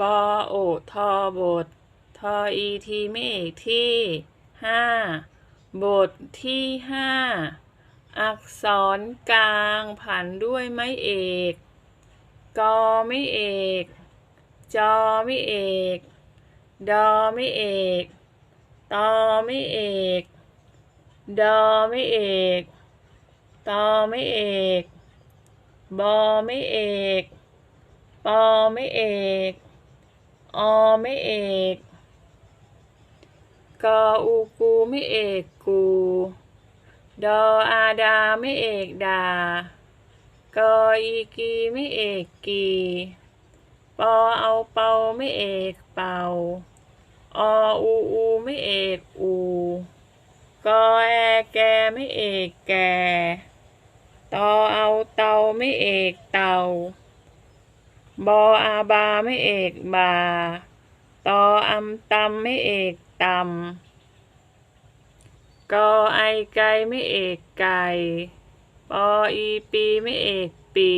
บอโอทอบท ทออีทีไม่เอกที่ห้าบทที่ห้าอักษรกลางผันด้วยไม้เอก กอไม่เอก จอไม่เอก ดอไม่เอก ตอไม่เอก ดอไม่เอก ตอไม่เอก บอไม่เอก ปอไม่เอก อไม่เอกกอูกูไม่เอกกู ดออาดาไม่เอกดากออีกีไม่เอกกีปอเอาเปาไม่เอกเป่าออูอูไม่เอกอูกอแอแกไม่เอกแก ตอเอาเตาไม่เอกเตา บออาบาไม่เอกบา ตออำตำไม่เอกตำกอไอไกไม่เอกไกปออีปีไม่เอกปี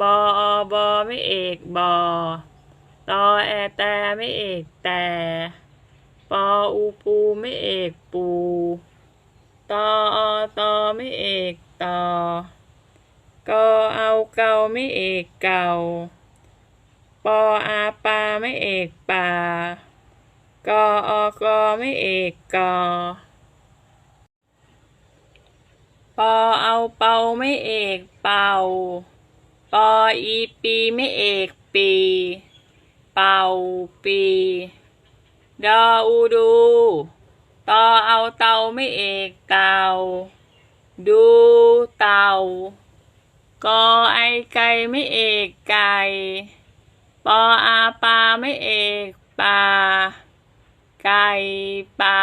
บออบอไม่เอกบอ ตอแอแต่ไม่เอกแต่ปออูปูไม่เอกปู ตออตอไม่เอกตอ กอเอาเกาไม่เอกเก่า ปออาปาไม่เอกปากออกอไม่เอกกอปอเอาเปาไม่เอกเป่า ปออีปีไม่เอกปี เป่าปี ดออูดูตอเอาเตาไม่เอกเตา ดูเตา กอไอไก่ไม่เอกไก่ ปออาปาไม่เอกปาไก่ปา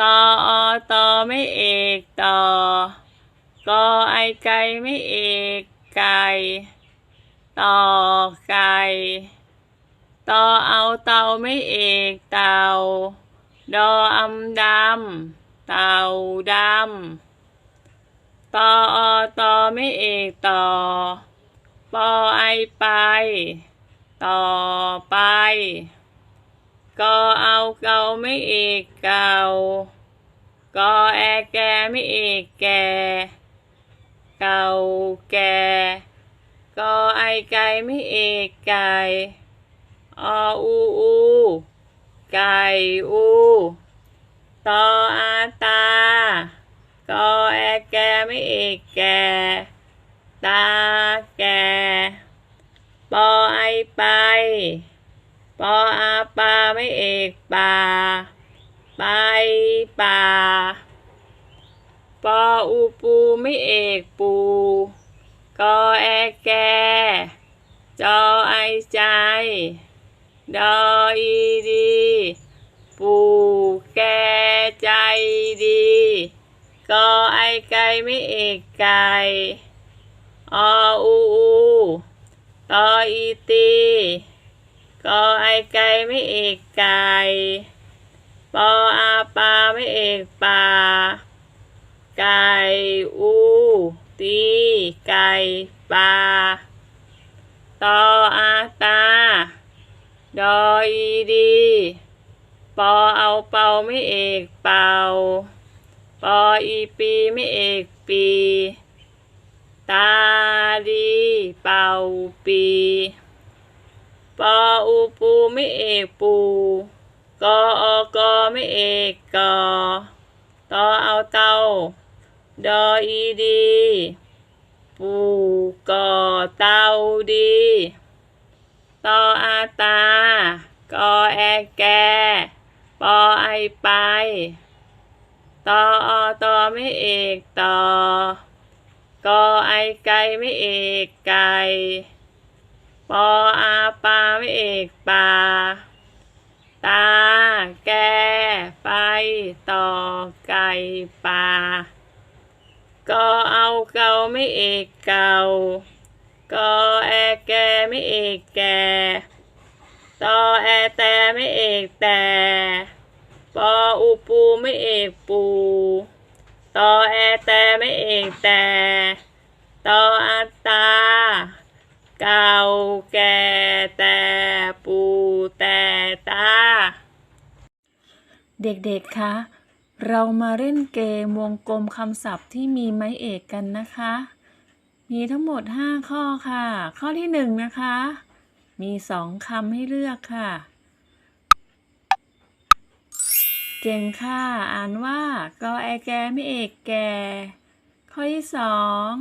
ตออตอไม่เอกตอกอไอไก่ไม่เอกไก่ตอไก่ตอเอาเตาไม่เอกเตาดออำดำเตาดำ ตออตอไม่เอกต่อ ปอไอไป ต่อไป กอเอาเกาไม่เอกเกากอแอแกไม่เอกแก เก่าแก กอไอไก่ไม่เอกไก่ออูอูไก่อูตออาตา กอแอแกไม่เอกแก ตาแก ปอไอไป ปออาปาไม่เอกปาไปป่า ปออูปูไม่เอกปู กอแอแก จอไอใจ ดออีดี ปูแกใจดี กอไอไก่ไม่เอกไก่ออูอูตออีตีกอไอไก่ไม่เอกไก่ปออาปาไม่เอกปาไก่อูตีไก่ปาตออาตา ดออีดี ปอเอาเป่าไม่เอกเป่า ปออีปีไม่เอกปี ตาดีเป่าปีปออูปูไม่เอกปูกออกอไม่เอกกอตอเอาเตาดออีดี ปูกอเตาดีตออาตากอแอแกปอไอไป ตออตอไม่เอกต่อกอไอไกไม่เอกไก่ปออาปาไม่เอกปาตา แก ไป ต่อ ไก่ปากอเอาเกาไม่เอกเกากอแอแกไม่เอกแกตอแอแต่ไม่เอกแต่ ปออูปูไม่เอกปูตอแอแต่ไม่เอกแต่ตออาตา เก่าแก่แต่ปูแต่ตา เด็กๆ คะ เรามาเล่นเกมวงกลมคำศัพท์ที่มีไม้เอกกันนะคะ มีทั้งหมด 5 ข้อค่ะ ข้อที่ 1 นะคะ มี 2คำให้เลือกค่ะ เก่งค่ะ อ่านว่ากอแอแกไม่เอกแก ข้อที่สอง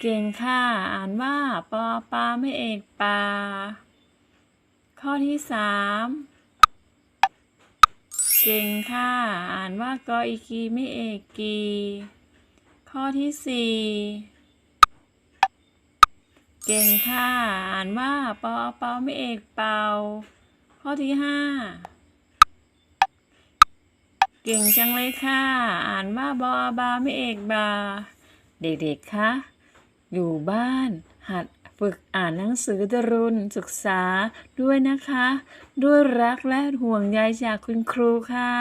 เก่งค่ะ อ่านว่าปอปลาไม่เอกปลาข้อที่สามเก่งค่ะ อ่านว่ากออีกีไม่เอกกี ข้อที่สี่เก่งค่ะ อ่านว่าปอเปาไม่เอกเปา ข้อที่ห้าเก่งจังเลยค่ะ อ่านว่าบอบาไม่เอกบา เด็กๆ คะ อยู่บ้าน หัดฝึกอ่านหนังสือดรุนศึกษาด้วยนะคะ ด้วยรักและห่วงใยจากคุณครูค่ะ